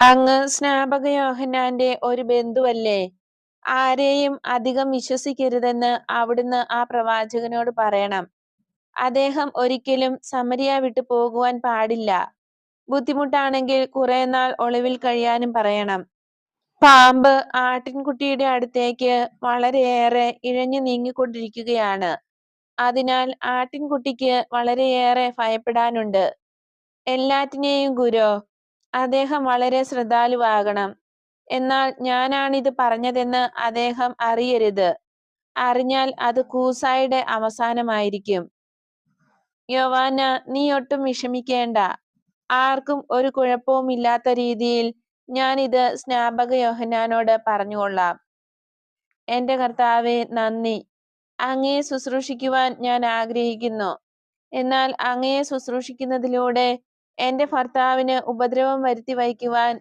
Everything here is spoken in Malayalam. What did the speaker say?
അങ്ങ് സ്നാപക യോഹന്നാന്റെ ഒരു ബന്ധുവല്ലേ? ആരെയും അധികം വിശ്വസിക്കരുതെന്ന് അവിടുന്ന് ആ പ്രവാചകനോട് പറയണം. അദ്ദേഹം ഒരിക്കലും സമരിയ വിട്ടു പോകുവാൻ പാടില്ല. ബുദ്ധിമുട്ടാണെങ്കിൽ കുറെ നാൾ ഒളിവിൽ കഴിയാനും പറയണം. പാമ്പ് ആട്ടിൻകുട്ടിയുടെ അടുത്തേക്ക് വളരെയേറെ ഇഴഞ്ഞു നീങ്ങിക്കൊണ്ടിരിക്കുകയാണ്. അതിനാൽ ആട്ടിൻകുട്ടിക്ക് വളരെയേറെ ഭയപ്പെടാനുണ്ട്. എല്ലാറ്റിനെയും ഗുരോ അദ്ദേഹം വളരെ ശ്രദ്ധാലുവാകണം. എന്നാൽ ഞാനാണിത് പറഞ്ഞതെന്ന് അദ്ദേഹം അറിയരുത്. അറിഞ്ഞാൽ അത് കൂസായുടെ അവസാനമായിരിക്കും. യോവാന നീ ഒട്ടും വിഷമിക്കേണ്ട. ആർക്കും ഒരു കുഴപ്പവുമില്ലാത്ത രീതിയിൽ ഞാൻ ഇത് സ്നാപക യോഹനാനോട് പറഞ്ഞുകൊള്ളാം. എന്റെ കർത്താവെ നന്ദി. അങ്ങയെ ശുശ്രൂഷിക്കുവാൻ ഞാൻ ആഗ്രഹിക്കുന്നു. എന്നാൽ അങ്ങയെ ശുശ്രൂഷിക്കുന്നതിലൂടെ എന്റെ ഭർത്താവിന് ഉപദ്രവം വരുത്തി വയ്ക്കുവാൻ